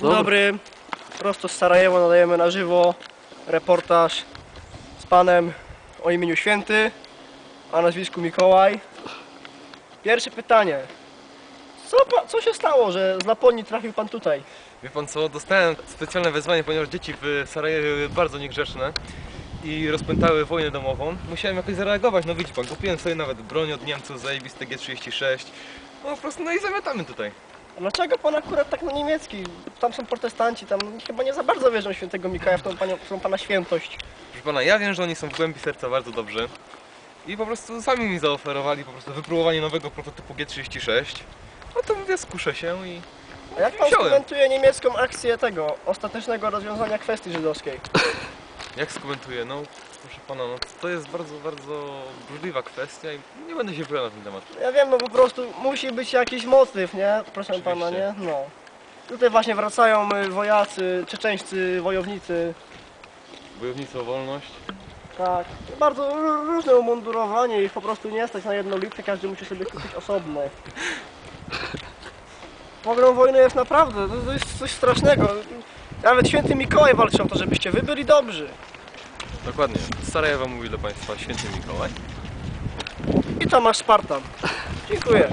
Dzień dobry, prosto z Sarajewo nadajemy na żywo reportaż z panem o imieniu Święty, a nazwisku Mikołaj. Pierwsze pytanie. Co, pa, co się stało, że z Laponii trafił pan tutaj? Wie pan co, dostałem specjalne wezwanie, ponieważ dzieci w Sarajewie były bardzo niegrzeczne i rozpętały wojnę domową. Musiałem jakoś zareagować, no widzi pan, kupiłem sobie nawet broń od Niemców, zajebiste G36. No po prostu, no i zamiatamy tutaj. Dlaczego pan akurat tak na niemiecki? Tam są protestanci, tam chyba nie za bardzo wierzą w świętego Mikołaja, w tą, panią, w tą pana świętość. Proszę pana, ja wiem, że oni są w głębi serca bardzo dobrzy. I po prostu sami mi zaoferowali po prostu wypróbowanie nowego prototypu G36. No to mówię, skuszę się i... A jak pan Wziąłem. skomentuje niemiecką akcję tego, ostatecznego rozwiązania kwestii żydowskiej? Jak skomentuję? No, proszę pana, no to jest bardzo, bardzo burzliwa kwestia i nie będę się wypowiadał na ten temat. Ja wiem, no po prostu musi być jakiś motyw, nie? Proszę pana, Oczywiście. nie? No. Tutaj właśnie wracają y, wojacy, czeczeńscy wojownicy. Bojownicy o wolność. Tak, bardzo r- różne umundurowanie i po prostu nie stać na jedną lipkę, każdy musi sobie kupić osobno. Pogrom wojny jest naprawdę, to, to jest coś strasznego. Nawet święty Mikołaj walczy o to, żebyście wy byli dobrzy. Dokładnie. Z Sarajewa mówi do Państwa święty Mikołaj. I Tomasz Spartan. Dziękuję.